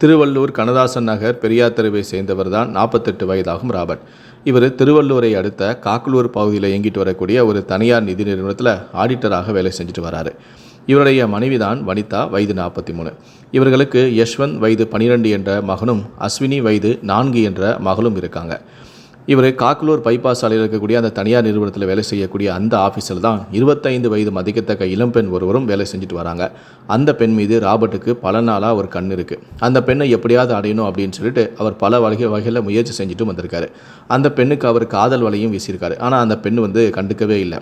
திருவள்ளூர் கனதாசன் நகர் பெரியார் தெருவை சேர்ந்தவர் தான் நாற்பத்தெட்டு வயதாகும் ராபர்ட். இவர் திருவள்ளூரை அடுத்த காக்கலூர் பகுதியில் இயங்கிட்டு வரக்கூடிய ஒரு தனியார் நிதி நிறுவனத்தில் ஆடிட்டராக வேலை செஞ்சுட்டு வராரு. இவருடைய மனைவி தான் வனிதா வயது நாற்பத்தி மூணு இவர்களுக்கு யஷ்வந்த் வயது பனிரெண்டு என்ற மகனும் அஸ்வினி வயது நான்கு என்ற மகளும் இருக்காங்க. இவர் காக்கலூர் பைபாஸ் சாலையில் இருக்கக்கூடிய அந்த தனியார் நிறுவனத்தில் வேலை செய்யக்கூடிய அந்த ஆஃபீஸில் தான் இருபத்தைந்து வயது மதிக்கத்தக்க இளம்பெண் ஒருவரும் வேலை செஞ்சுட்டு வராங்க. அந்த பெண் மீது ராபர்ட்டுக்கு பல நாளாக ஒரு கண் இருக்குது அந்த பெண்ணை எப்படியாவது அடையணும் அப்படின்னு சொல்லிட்டு அவர் பல வகை வகையில் முயற்சி செஞ்சுட்டு வந்திருக்காரு. அந்த பெண்ணுக்கு அவர் காதல் வலையும் வீசியிருக்காரு. ஆனால் அந்த பெண் வந்து கண்டுக்கவே இல்லை.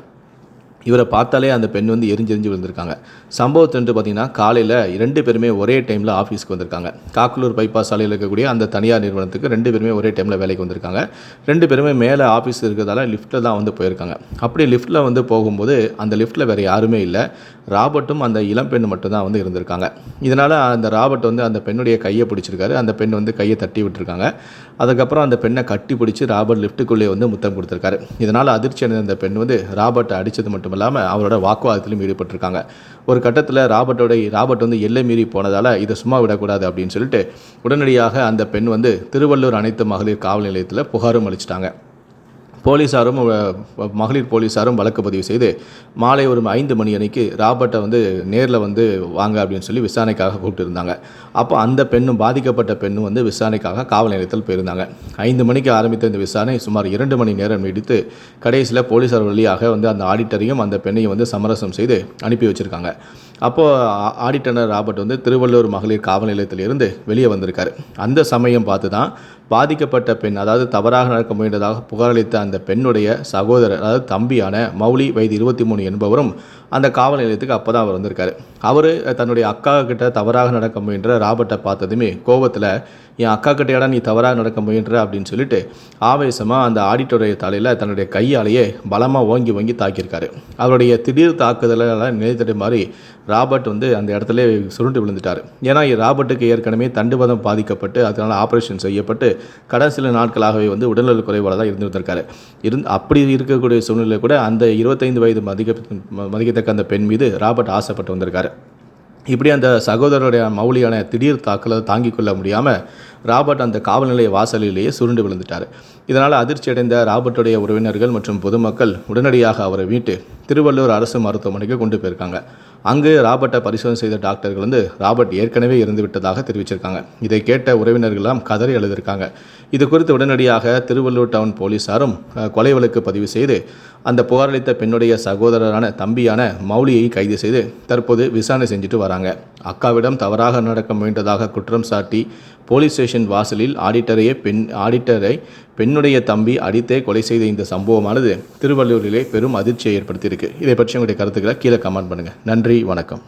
இவரை பார்த்தாலே அந்த பெண் வந்து எரிஞ்செரிஞ்சு விழுந்திருக்காங்க. சம்பவத்தன்று பார்த்தீங்கன்னா காலையில் ரெண்டு பேருமே ஒரே டைமில் ஆஃபீஸ்க்கு வந்திருக்காங்க. காக்கலூர் பைபாஸ் சாலையில் இருக்கக்கூடிய அந்த தனியார் நிறுவனத்துக்கு ரெண்டு பேருமே ஒரே டைமில் வேலைக்கு வந்திருக்காங்க. ரெண்டு பேருமே மேலே ஆஃபீஸ் இருக்கிறதால லிஃப்ட்டில் தான் வந்து போயிருக்காங்க. அப்படி லிஃப்ட்டில் வந்து போகும்போது அந்த லிஃப்ட்டில் வேறு யாருமே இல்லை. ராபர்ட்டும் அந்த இளம்பெண் மட்டும்தான் வந்து இருந்திருக்காங்க. இதனால் அந்த ராபர்ட் வந்து அந்த பெண்ணுடைய கையை பிடிச்சிருக்காரு. அந்த பெண் வந்து கையை தட்டி விட்டுருக்காங்க. அதுக்கப்புறம் அந்த பெண்ணை கட்டி பிடிச்சி ராபர்ட் லிஃப்ட்டுக்குள்ளே வந்து முத்தம் கொடுத்துருக்காரு. இதனால் அதிர்ச்சி அடைந்த அந்த பெண் வந்து ராபர்ட்டை அடித்தது மட்டும் இல்லாமல் அவரோட வாக்குவாதத்திலும் ஈடுபட்டிருக்காங்க. ஒரு கட்டத்தில் ராபர்ட்டோட ராபர்ட் வந்து எல்லை மீறி போனதால் இதை சும்மா விடக்கூடாது அப்படின்னு சொல்லிட்டு உடனடியாக அந்த பெண் வந்து திருவள்ளூர் அனைத்து மகளிர் காவல் நிலையத்தில் புகாரும் அளிச்சிட்டாங்க. போலீஸாரும் மகளிர் போலீஸாரும் வழக்கு பதிவு செய்து மாலை ஒரு ஐந்து மணி அன்னைக்கு ராபர்ட்டை வந்து நேரில் வந்து வாங்க அப்படின்னு சொல்லி விசாரணைக்காக கூப்பிட்டுருந்தாங்க. அப்போ அந்த பெண்ணும் பாதிக்கப்பட்ட பெண்ணும் வந்து விசாரணைக்காக காவல் நிலையத்தில் போயிருந்தாங்க. ஐந்து மணிக்கு ஆரம்பித்த இந்த விசாரணை சுமார் இரண்டு மணி நேரம் நீடித்து கடைசியில் போலீஸார் வழியாக வந்து அந்த ஆடிட்டரையும் அந்த பெண்ணையும் வந்து சமரசம் செய்து அனுப்பி வச்சுருக்காங்க. அப்போது ஆடிட்டர் ராபர்ட் வந்து திருவள்ளூர் மகளிர் காவல் நிலையத்திலிருந்து வெளியே வந்திருக்காரு. அந்த சமயம் பார்த்து தான் பாதிக்கப்பட்ட பெண் அதாவது தவறாக நடக்க முயன்றதாக புகாரளித்த அந்த பெண்ணுடைய சகோதரர் அதாவது தம்பியான மௌலி வயது இருபத்தி மூணு என்பவரும் அந்த காவல் நிலையத்துக்கு அப்போ தான் அவர் வந்திருக்காரு. அவர் தன்னுடைய அக்கா கிட்ட தவறாக நடக்க முயன்ற ராபர்ட்டை பார்த்ததுமே கோபத்தில் என் அக்கா கிட்டையாடா நீ தவறாக நடக்க முயன்ற? அப்படின்னு சொல்லிட்டு ஆவேசமாக அந்த ஆடிட்டோடைய தலையில் தன்னுடைய கையாலேயே பலமாக ஓங்கி ஓங்கி தாக்கியிருக்காரு. அவருடைய திடீர் தாக்குதலால் நிலைத்தடு மாதிரி ராபர்ட் வந்து அந்த இடத்துல சுருண்டு விழுந்துட்டார். ஏன்னா ராபர்ட்டுக்கு ஏற்கனவே தண்டுவதம் பாதிக்கப்பட்டு அதனால் ஆப்ரேஷன் செய்யப்பட்டு கடைசில நாட்களாகவே வந்து உடல்நல குறைவாக தான் இருந்திருந்திருக்காரு. இருந்து அப்படி இருக்கக்கூடிய சூழ்நிலை கூட அந்த இருபத்தைந்து வயது மதிக்க மதிக்கத்தக்க அந்த பெண் மீது ராபர்ட் ஆசைப்பட்டு வந்திருக்காரு. இப்படி அந்த சகோதரருடைய மௌலியான திடீர் தாக்கலை தாங்கிக் கொள்ள முடியாமல் ராபர்ட் அந்த காவல் நிலைய வாசலிலேயே சுருண்டு விழுந்துட்டார். இதனால் அதிர்ச்சி அடைந்த ராபர்ட்டுடைய உறவினர்கள் மற்றும் பொதுமக்கள் உடனடியாக அவரை வீட்டு திருவள்ளூர் அரசு மருத்துவமனைக்கு கொண்டு போயிருக்காங்க. அங்கு ராபர்ட்டை பரிசோதனை செய்த டாக்டர்கள் வந்து ராபர்ட் ஏற்கனவே இறந்து விட்டதாக தெரிவிச்சிருக்காங்க. இதை கேட்ட உறவினர்கள்லாம் கதறி எழுதியிருக்காங்க. இது குறித்து உடனடியாக திருவள்ளூர் டவுன் போலீசாரும் கொலை வழக்கு பதிவு செய்து அந்த புகாரளித்த பெண்ணுடைய சகோதரரான தம்பியான மௌலியை கைது செய்து தற்போது விசாரணை செஞ்சுட்டு வராங்க. அக்காவிடம் தவறாக நடக்க முயன்றதாக குற்றம் சாட்டி போலீஸ் ஸ்டேஷன் வாசலில் ஆடிட்டரையே பெண் ஆடிட்டரை பெண்ணுடைய தம்பி அடித்தே கொலை செய்த இந்த சம்பவமானது திருவள்ளூரிலே பெரும் அதிர்ச்சியை ஏற்படுத்தியிருக்கு. இதை பற்றி உங்களுடைய கருத்துக்களை கீழே கமெண்ட் பண்ணுங்கள் நன்றி. நன்றி வணக்கம்.